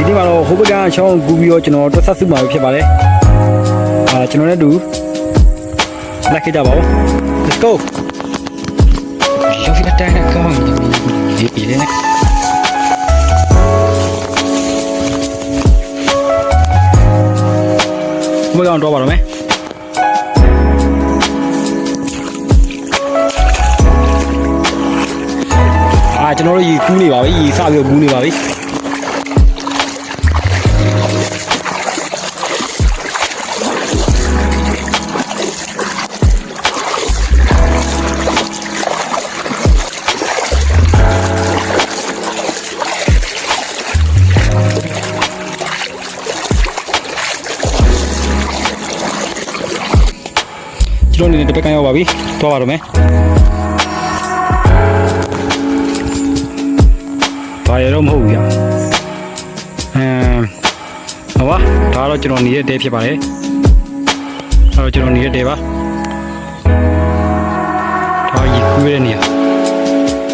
ဒီနေ့မှာတော့ဟိုဘက်ကချောင်းကူပြီးတော့ကျွန်တော်တွတ်ဆက်စုမှာပဲဖြစ်ပါတယ်အာကျွန်တော်လည်းတူလိုက်ခဲ့ကြပါဦး let's go လောကတိုင်းကကောင်းဒီပြည်လေးနဲ့ဟိုဘက်ကတော့ပါတော့မယ်အာကျွန်တော်တို့ရေကူးနေပါပြီရေစပြီးတော့ကူးနေပါပြီ ကျွန်တော်အနေနဲ့တစ်ပတ်ကန်ရောက်ပါပြီသွားပါတော့မယ်ဘာရတော့မဟုတ်ဘူးဗျအမ်ဟောပါဒါတော့ကျွန်တော်နေတဲ့တဲဖြစ်ပါတယ်အဲ့တော့ကျွန်တော်နေတဲ့တဲပါဒါရေကူးရတဲ့နေရာ